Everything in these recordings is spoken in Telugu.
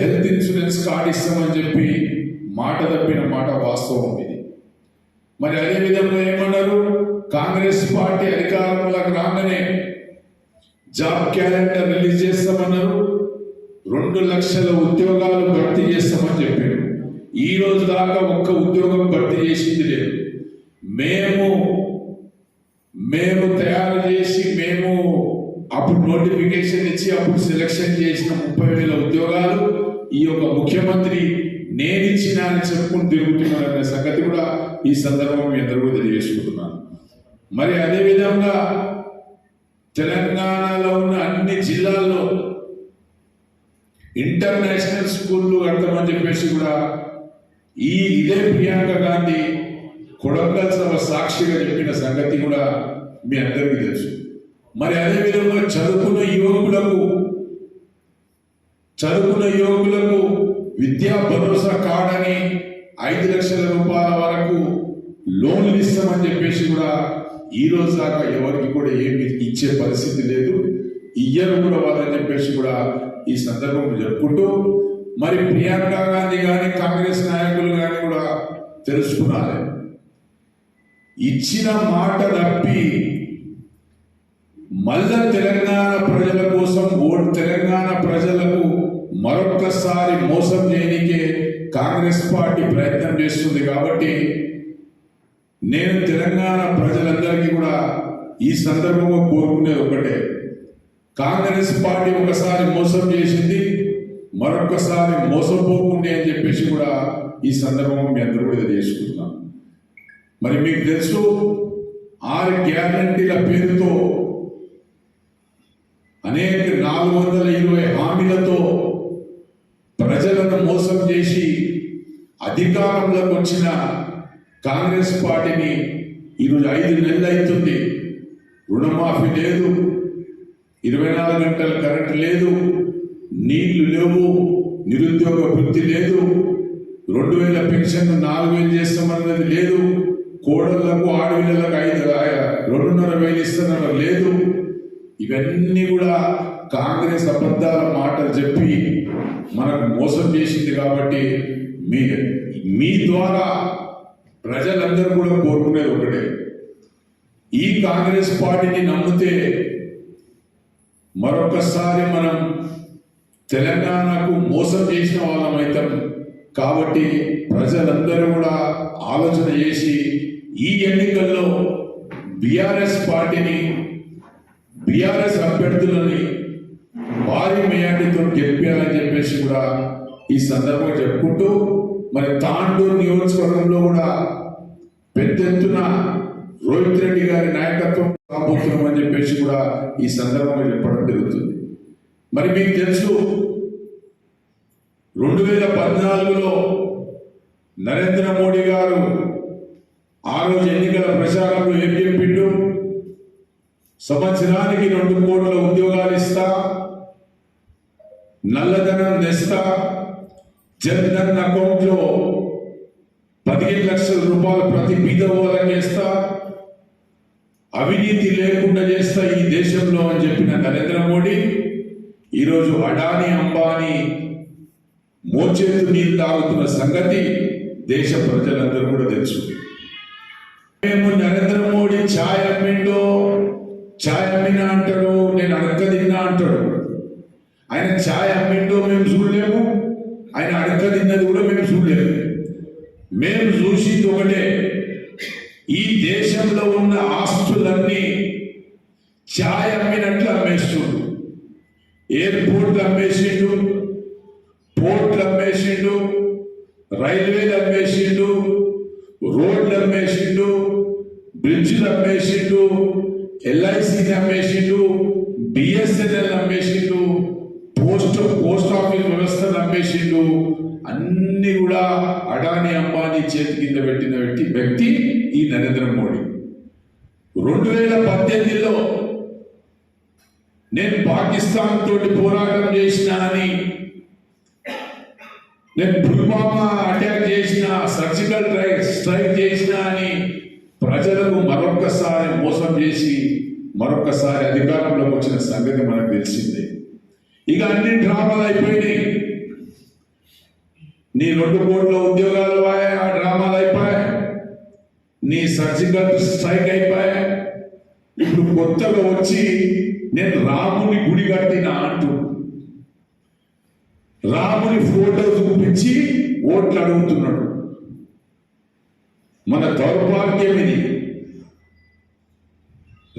హెల్త్ ఇన్సూరెన్స్ కార్డు ఇస్తామని చెప్పి మాట తప్పిన మాట వాస్తవం ఇది. మరి అదే విధంగా ఏమన్నారు? కాంగ్రెస్ పార్టీ అధికారంలోకి రాగానే జాబ్ క్యాలెండర్ రిలీజ్ చేస్తామన్నారు. రెండు లక్షల ఉద్యోగాలు భర్తీ చేస్తామని చెప్పారు. ఈ రోజు దాకా ఒక్క ఉద్యోగం భర్తీ చేసింది లేదు. మేము మేము తయారు చేసి మేము అప్పుడు నోటిఫికేషన్ ఇచ్చి అప్పుడు సెలక్షన్ చేసిన ముప్పై వేల ఉద్యోగాలు ఈ యొక్క ముఖ్యమంత్రి నేను ఇచ్చిన అని చెప్పుకుని తిరుగుతున్నారనే సంగతి కూడా ఈ సందర్భం ఎందరూ తెలియజేసుకుంటున్నాను. మరి అదే విధంగా తెలంగాణలో ఉన్న అన్ని జిల్లాల్లో ఇంటర్నేషనల్ స్కూళ్ళు కడతామని చెప్పేసి కూడా ఈ ఇదే ప్రియాంక గాంధీ కొడంగల్ సభ సాక్షిగా చెప్పిన సంగతి కూడా మీ అందరికీ తెలుసు. మరి అదే విధంగా చదువుకున్న యువకులకు చదువుకున్న యువకులకు విద్యా భరోసా కార్డ్ అని ఐదు లక్షల రూపాయల వరకు లోన్లు ఇస్తామని చెప్పేసి కూడా ఈ రోజు దాకా ఎవరికి కూడా ఏమి ఇచ్చే పరిస్థితి లేదు. ఇయ్యరు కూడా వాళ్ళని చెప్పేసి కూడా ఈ సందర్భంలో చెప్పుకుంటూ మరి ప్రియాంక గాంధీ కానీ కాంగ్రెస్ నాయకులు కానీ కూడా తెలుసుకున్నారు. ఇచ్చిన మాట తప్పి మళ్ళా తెలంగాణ ప్రజల కోసం ఓటు తెలంగాణ ప్రజలకు మరొక్కసారి మోసం చేయనికే కాంగ్రెస్ పార్టీ ప్రయత్నం చేస్తుంది కాబట్టి నేను తెలంగాణ ప్రజలందరికీ కూడా ఈ సందర్భంగా కోరుకునేది ఒకటే. కాంగ్రెస్ పార్టీ ఒకసారి మోసం చేసింది మరొకసారి మోసపోకుండా అని చెప్పేసి కూడా ఈ సందర్భంగా మీ అందరూ కూడా చేసుకుంటున్నాం మరి మీకు తెలుసు ఆరు గ్యారంటీల పేరుతో అనేక నాలుగు వందల ఇరవై హామీలతో ప్రజలను మోసం చేసి అధికారంలోకి వచ్చిన కాంగ్రెస్ పార్టీని ఈరోజు ఐదు నెలలు అవుతుంది రుణమాఫీ లేదు ఇరవై నాలుగు గంటల కరెంట్ లేదు నీళ్ళు లేవు నిరుద్యోగ వృత్తి లేదు రెండు వేల పెన్షన్ నాలుగు వేలు చేస్తామన్నది లేదు కోడళ్ళకు ఆడవిళ్ళకు ఐదు రెండున్నర వేలు ఇస్తున్నారు లేదు. ఇవన్నీ కూడా కాంగ్రెస్ అబద్ధాల మాటలు చెప్పి మనకు మోసం చేసింది కాబట్టి మీ మీ ద్వారా ప్రజలందరూ కూడా కోరుకునేది ఒకటే. ఈ కాంగ్రెస్ పార్టీని నమ్మితే మరొకసారి మనం తెలంగాణకు మోసం చేసిన వాళ్ళమైతం కాబట్టి ప్రజలందరూ కూడా ఆలోచన చేసి ఈ ఎన్నికల్లో బీఆర్ఎస్ పార్టీని బీఆర్ఎస్ అభ్యర్థులని భారీ మెజార్టీతో గెలిపాలని చెప్పేసి కూడా ఈ సందర్భంగా చెప్పుకుంటూ మరి తాండూరు నియోజకవర్గంలో కూడా పెద్ద ఎత్తున రోహిత్ రెడ్డి గారి నాయకత్వం రాబోతున్నామని చెప్పేసి కూడా ఈ సందర్భంగా చెప్పడం జరుగుతుంది. మరి మీకు తెలుసు రెండు వేల పద్నాలుగులో నరేంద్ర మోడీ గారు ఆ రోజు ఎన్నికల ప్రచారంలో ఏం చెప్పిండు సంవత్సరానికి రెండు కోట్ల ఉద్యోగాలు ఇస్తా నల్లధనం తెస్తా జన్ధన్ అకౌంట్లో పదిహేను లక్షల రూపాయలు ప్రతి బీద చేస్తా అవినీతి లేకుండా చేస్తా ఈ దేశంలో అని చెప్పిన నరేంద్ర మోడీ ఈరోజు అడానీ అంబానీ మోచేతు నీళ్ళు తాగుతున్న సంగతి దేశ ప్రజలందరూ కూడా తెలుసు. మేము నరేంద్ర మోడీ ఛాయ్ అమ్మిండో ఛాయ్ అమ్మినా అంటాడు నేను అడక్క తిన్నా అంటాడు. ఆయన ఛాయ్ అమ్మిండో మేము చూడలేము ఆయన అడక్క తిన్నది కూడా మేము చూడలేము. మేము చూసింది ఒకటే ఈ దేశంలో ఉన్న ఆ ఛాయ్ అమ్మినట్లు అమ్మేస్తుండు ఎయిర్పోర్ట్లు అమ్మేసిండు పోర్ట్లు అమ్మేసిండు రైల్వేలు అమ్మేసిండు రోడ్లు అమ్మేసిండు బ్రిడ్జ్లు అమ్మేసిండు ఎల్ఐసిని అమ్మేసిండు బిఎస్ఎన్ఎల్ అమ్మేసిండు పోస్ట్ పోస్ట్ ఆఫీస్ వ్యవస్థను అమ్మేసిండు. అన్ని కూడా అడాని అంబానీ చేతి కింద పెట్టిన వ్యక్తి వ్యక్తి ఈ నరేంద్ర మోడీ. రెండు వేల పద్దెనిమిదిలో నేను పాకిస్తాన్ తోటి పోరాటం చేసినానని నేను పుల్వామా అటాక్ చేసిన సర్జికల్ స్ట్రైక్ చేసిన అని ప్రజలకు మరొక్కసారి మోసం చేసి మరొక్కసారి అధికారంలోకి వచ్చిన సంగతి మనకు తెలిసింది. ఇక అన్ని డ్రామాలు అయిపోయినాయి. నీ రెండు కోట్ల ఉద్యోగాలు ఆ డ్రామాలు అయిపోయాయి. నీ సర్జికల్ స్ట్రైక్ అయిపోయాయి. ఇప్పుడు కొత్తగా వచ్చి నేను రాముని గుడి కట్టిన అంటున్నాను రాముని ఫోటో చూపించి ఓట్లు అడుగుతున్నాడు. మన దౌర్భాగ్యం ఇది.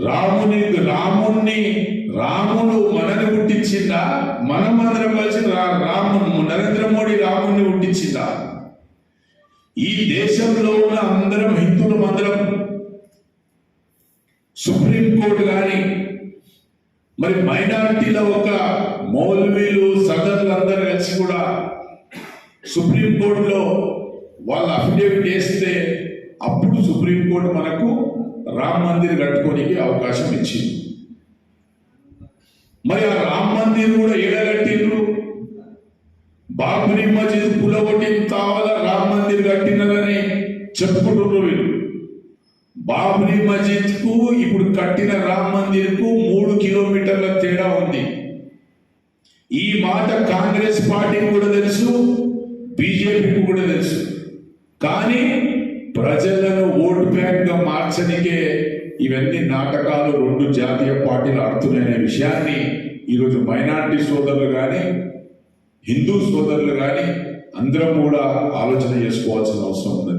రాముని రాముణ్ణి రాముడు మనని పుట్టించిందా? మనమందరం కలిసి రా- రాము నరేంద్ర మోడీ రాముణ్ణి పుట్టించిందా? ఈ దేశంలో ఉన్న అందరం హిందువులం అందరం సుప్రీంకోర్టు కానీ మరి మైనారిటీల ఒక మౌల్వీలు కూడా సుప్రీంకోర్టులో వాళ్ళ అఫిడేవిట్ వేస్తే అప్పుడు సుప్రీంకోర్టు మనకు రామ్ మందిర్ కట్టుకోనికి అవకాశం ఇచ్చింది. మరి ఆ రామ్ మందిర్ కూడా ఏడగట్టిండ్రు బాబుని మజీద్ పులగొట్టి తావల రామ్ మందిర్ కట్టినదని చెప్పుకుంటున్నారు వీళ్ళు. బాబుని మజీద్కు ఇప్పుడు కట్టిన రామ్ మందిర్కు మూడు కిలోమీటర్ల మాట కాంగ్రెస్ పార్టీకి కూడా తెలుసు బీజేపీకి కూడా తెలుసు. కానీ ప్రజలను ఓటు బ్యాంక్గా మార్చనికే ఇవన్నీ నాటకాలు రెండు జాతీయ పార్టీలు ఆడుతున్నాయనే విషయాన్ని ఈరోజు మైనార్టీ సోదరులు కానీ హిందూ సోదరులు కానీ అందరం కూడా ఆలోచన చేసుకోవాల్సిన అవసరం ఉన్నది.